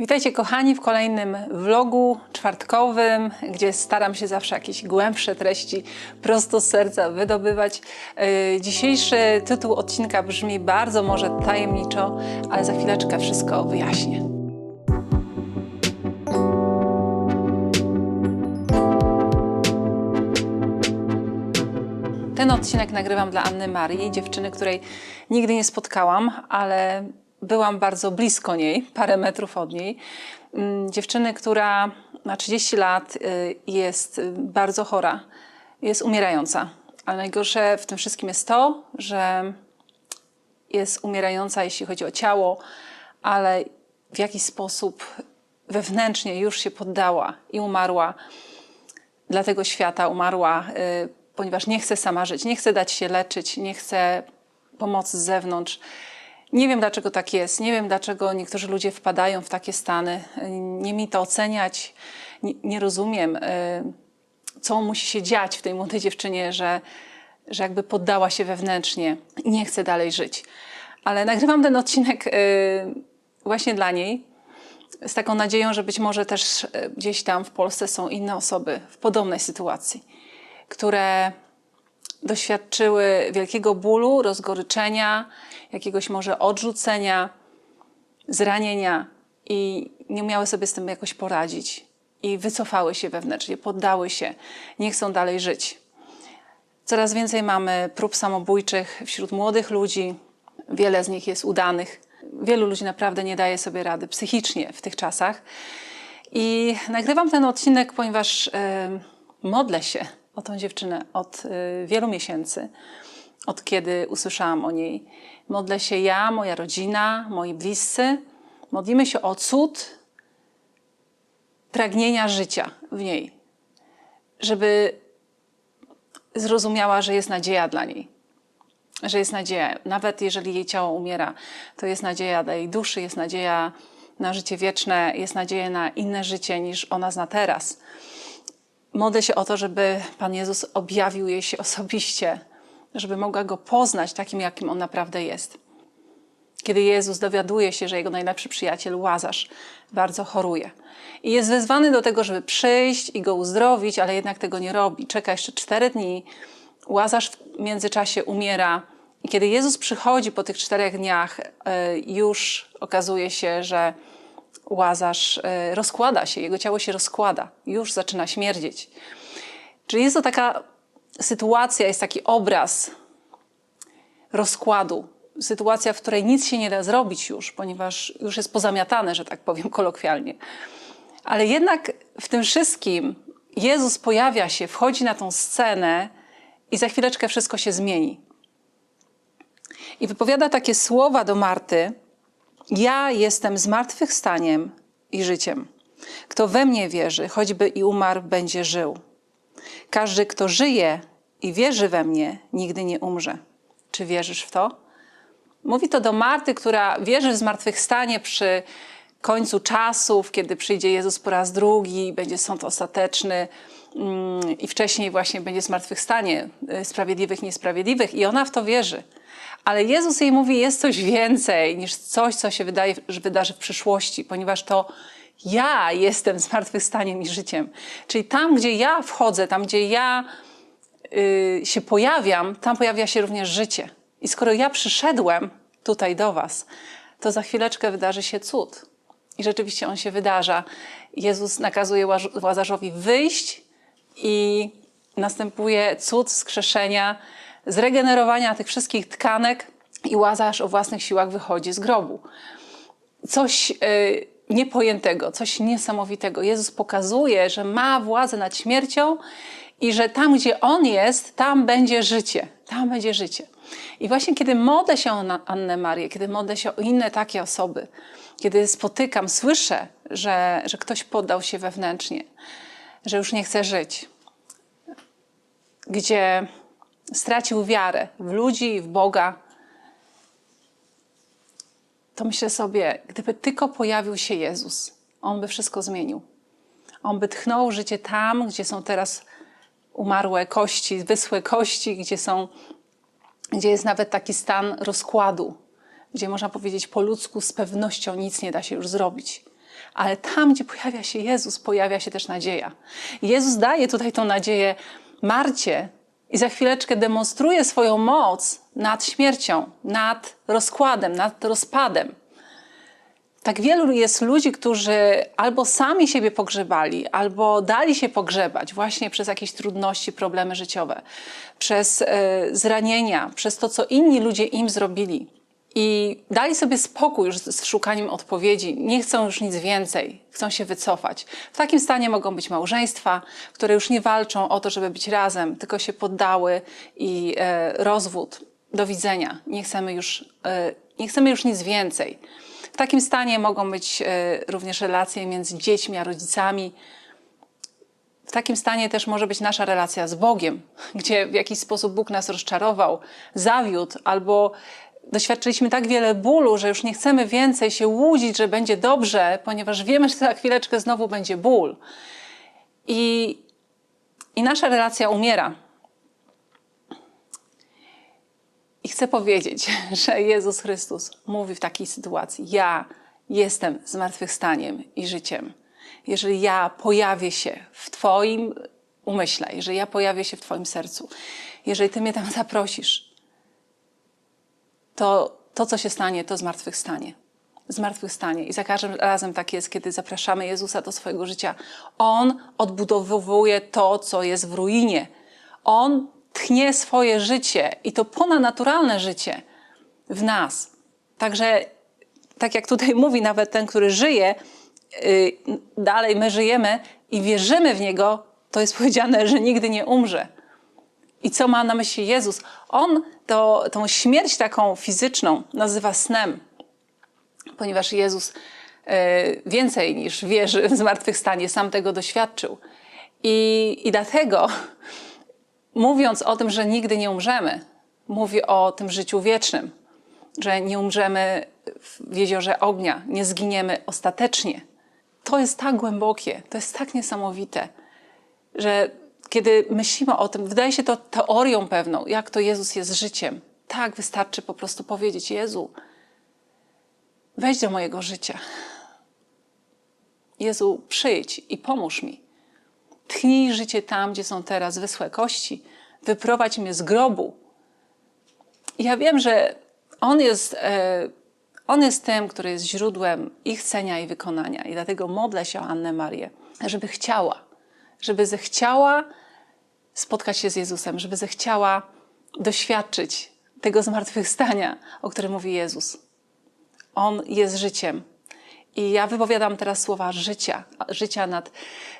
Witajcie kochani w kolejnym vlogu czwartkowym, gdzie staram się zawsze jakieś głębsze treści prosto z serca wydobywać. Yy, Dzisiejszy tytuł odcinka brzmi bardzo może tajemniczo, ale za chwileczkę wszystko wyjaśnię. Ten odcinek nagrywam dla Anny Marii, dziewczyny, której nigdy nie spotkałam, ale byłam bardzo blisko niej, parę metrów od niej. Mm, Dziewczyny, która ma 30 lat, y, jest bardzo chora, jest umierająca. Ale najgorsze w tym wszystkim jest to, że jest umierająca, jeśli chodzi o ciało, ale w jakiś sposób wewnętrznie już się poddała i umarła dla tego świata umarła, y, ponieważ nie chce sama żyć, nie chce dać się leczyć, nie chce pomocy z zewnątrz. Nie wiem, dlaczego tak jest. Nie wiem, dlaczego niektórzy ludzie wpadają w takie stany. Y, Nie mi to oceniać. Nie, nie rozumiem, y, co musi się dziać w tej młodej dziewczynie, że, że jakby poddała się wewnętrznie i nie chce dalej żyć. Ale nagrywam ten odcinek y, właśnie dla niej, z taką nadzieją, że być może też e, gdzieś tam w Polsce są inne osoby w podobnej sytuacji, które doświadczyły wielkiego bólu, rozgoryczenia, jakiegoś może odrzucenia, zranienia i nie umiały sobie z tym jakoś poradzić. I wycofały się wewnętrznie, poddały się, nie chcą dalej żyć. Coraz więcej mamy prób samobójczych wśród młodych ludzi, wiele z nich jest udanych. Wielu ludzi naprawdę nie daje sobie rady psychicznie w tych czasach. I nagrywam ten odcinek, ponieważ e, modlę się o tą dziewczynę od e, wielu miesięcy, od kiedy usłyszałam o niej. Modlę się ja, moja rodzina, moi bliscy. Modlimy się o cud pragnienia życia w niej, żeby zrozumiała, że jest nadzieja dla niej że jest nadzieja. Nawet jeżeli jej ciało umiera, to jest nadzieja dla jej duszy, jest nadzieja na życie wieczne, jest nadzieja na inne życie niż ona zna teraz. Modlę się o to, żeby Pan Jezus objawił jej się osobiście, żeby mogła go poznać takim, jakim on naprawdę jest. Kiedy Jezus dowiaduje się, że jego najlepszy przyjaciel Łazarz bardzo choruje i jest wezwany do tego, żeby przyjść i go uzdrowić, ale jednak tego nie robi. Czeka jeszcze cztery dni, Łazarz w międzyczasie umiera. I kiedy Jezus przychodzi po tych czterech dniach, e, już okazuje się, że Łazarz e, rozkłada się, jego ciało się rozkłada, już zaczyna śmierdzieć. Czyli jest to taka sytuacja, jest taki obraz rozkładu. Sytuacja, w której nic się nie da zrobić już, ponieważ już jest pozamiatane, że tak powiem kolokwialnie. Ale jednak w tym wszystkim Jezus pojawia się, wchodzi na tą scenę, i za chwileczkę wszystko się zmieni. I wypowiada takie słowa do Marty: Ja jestem zmartwychwstaniem i życiem. Kto we mnie wierzy, choćby i umarł, będzie żył. Każdy, kto żyje i wierzy we mnie, nigdy nie umrze. Czy wierzysz w to? Mówi to do Marty, która wierzy w zmartwychwstanie przy końcu czasów, kiedy przyjdzie Jezus po raz drugi, będzie sąd ostateczny mm, i wcześniej właśnie będzie zmartwychwstanie y, sprawiedliwych, niesprawiedliwych i ona w to wierzy. Ale Jezus jej mówi, jest coś więcej niż coś, co się wydaje, że wydarzy w przyszłości, ponieważ to ja jestem zmartwychwstaniem i życiem. Czyli tam, gdzie ja wchodzę, tam, gdzie ja y, się pojawiam, tam pojawia się również życie. I skoro ja przyszedłem tutaj do Was, to za chwileczkę wydarzy się cud. I rzeczywiście on się wydarza. Jezus nakazuje Łazarzowi wyjść i następuje cud skrzeszenia, zregenerowania tych wszystkich tkanek i Łazarz o własnych siłach wychodzi z grobu. Coś y, niepojętego, coś niesamowitego. Jezus pokazuje, że ma władzę nad śmiercią i że tam, gdzie On jest, tam będzie życie. Tam będzie życie. I właśnie kiedy modlę się o Annę Marię, kiedy modlę się o inne takie osoby, kiedy spotykam, słyszę, że, że ktoś poddał się wewnętrznie, że już nie chce żyć, gdzie stracił wiarę w ludzi w Boga, to myślę sobie, gdyby tylko pojawił się Jezus, On by wszystko zmienił. On by tchnął życie tam, gdzie są teraz umarłe kości, wyschłe kości, gdzie są, gdzie jest nawet taki stan rozkładu, gdzie można powiedzieć po ludzku z pewnością nic nie da się już zrobić. Ale tam, gdzie pojawia się Jezus, pojawia się też nadzieja. Jezus daje tutaj tą nadzieję Marcie i za chwileczkę demonstruje swoją moc nad śmiercią, nad rozkładem, nad rozpadem. Tak wielu jest ludzi, którzy albo sami siebie pogrzebali, albo dali się pogrzebać właśnie przez jakieś trudności, problemy życiowe, przez e, zranienia, przez to, co inni ludzie im zrobili. I dali sobie spokój już z szukaniem odpowiedzi, nie chcą już nic więcej, chcą się wycofać. W takim stanie mogą być małżeństwa, które już nie walczą o to, żeby być razem, tylko się poddały i e, rozwód. Do widzenia. Nie chcemy już, e, nie chcemy już nic więcej. W takim stanie mogą być e, również relacje między dziećmi a rodzicami. W takim stanie też może być nasza relacja z Bogiem, gdzie w jakiś sposób Bóg nas rozczarował, zawiódł, albo doświadczyliśmy tak wiele bólu, że już nie chcemy więcej się łudzić, że będzie dobrze, ponieważ wiemy, że za chwileczkę znowu będzie ból. I, i nasza relacja umiera. I chcę powiedzieć, że Jezus Chrystus mówi w takiej sytuacji: Ja jestem zmartwychwstaniem i życiem. Jeżeli ja pojawię się w Twoim umyśle, jeżeli ja pojawię się w Twoim sercu, jeżeli Ty mnie tam zaprosisz, to to, co się stanie, to zmartwychwstanie. Zmartwychwstanie. I za każdym razem tak jest, kiedy zapraszamy Jezusa do swojego życia. On odbudowuje to, co jest w ruinie. On tchnie swoje życie i to ponadnaturalne życie w nas. Także, tak jak tutaj mówi nawet ten, który żyje, yy, dalej my żyjemy i wierzymy w Niego, to jest powiedziane, że nigdy nie umrze. I co ma na myśli Jezus? On to, tą śmierć taką fizyczną nazywa snem, ponieważ Jezus e, więcej niż wierzy w zmartwychwstanie, sam tego doświadczył. I, I dlatego, mówiąc o tym, że nigdy nie umrzemy, mówi o tym życiu wiecznym, że nie umrzemy w jeziorze ognia, nie zginiemy ostatecznie. To jest tak głębokie, to jest tak niesamowite, że kiedy myślimy o tym, wydaje się to teorią pewną, jak to Jezus jest życiem. Tak, wystarczy po prostu powiedzieć: Jezu, wejdź do mojego życia. Jezu, przyjdź i pomóż mi. Tchnij życie tam, gdzie są teraz wyschłe kości. Wyprowadź mnie z grobu. Ja wiem, że On jest, e, on jest tym, który jest źródłem i chcenia, i wykonania. I dlatego modlę się o Annę Marię, żeby chciała, żeby zechciała spotkać się z Jezusem, żeby zechciała doświadczyć tego zmartwychwstania, o którym mówi Jezus. On jest życiem. I ja wypowiadam teraz słowa życia, życia nad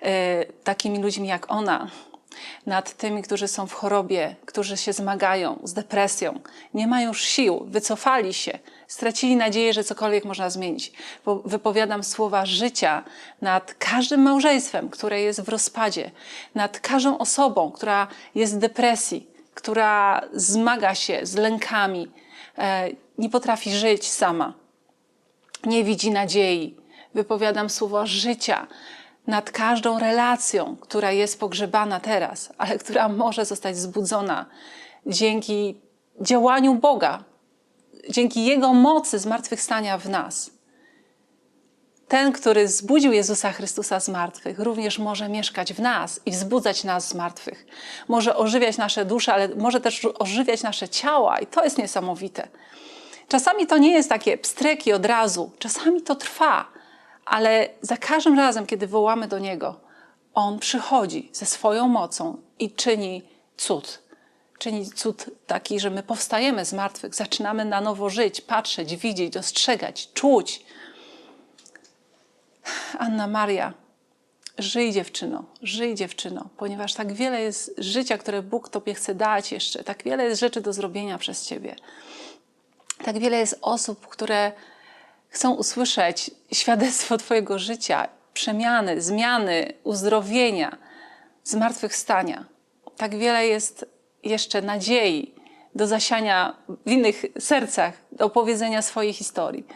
e, takimi ludźmi jak ona, nad tymi, którzy są w chorobie, którzy się zmagają z depresją, nie mają już sił, wycofali się, stracili nadzieję, że cokolwiek można zmienić. Bo wypowiadam słowa życia nad każdym małżeństwem, które jest w rozpadzie, nad każdą osobą, która jest w depresji, która zmaga się z lękami, e, nie potrafi żyć sama, nie widzi nadziei. Wypowiadam słowa życia nad każdą relacją, która jest pogrzebana teraz, ale która może zostać zbudzona dzięki działaniu Boga, dzięki Jego mocy zmartwychwstania w nas. Ten, który zbudził Jezusa Chrystusa z martwych, również może mieszkać w nas i wzbudzać nas z martwych. Może ożywiać nasze dusze, ale może też ożywiać nasze ciała, i to jest niesamowite. Czasami to nie jest takie pstreki od razu, czasami to trwa, ale za każdym razem, kiedy wołamy do Niego, On przychodzi ze swoją mocą i czyni cud. Czyni cud taki, że my powstajemy z martwych, zaczynamy na nowo żyć, patrzeć, widzieć, dostrzegać, czuć. Anna Maria, żyj dziewczyno, żyj dziewczyno, ponieważ tak wiele jest życia, które Bóg Tobie chce dać jeszcze, tak wiele jest rzeczy do zrobienia przez Ciebie. Tak wiele jest osób, które chcą usłyszeć świadectwo Twojego życia, przemiany, zmiany, uzdrowienia, zmartwychwstania. Tak wiele jest jeszcze nadziei do zasiania w innych sercach, do opowiedzenia swojej historii.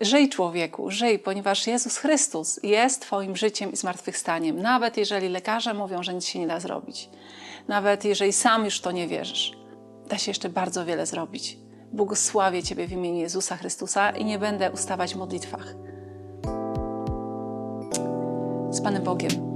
Żyj człowieku, żyj, ponieważ Jezus Chrystus jest Twoim życiem i zmartwychwstaniem, nawet jeżeli lekarze mówią, że nic się nie da zrobić. Nawet jeżeli sam już to nie wierzysz, da się jeszcze bardzo wiele zrobić. Błogosławię Ciebie w imieniu Jezusa Chrystusa i nie będę ustawać w modlitwach. Z Panem Bogiem.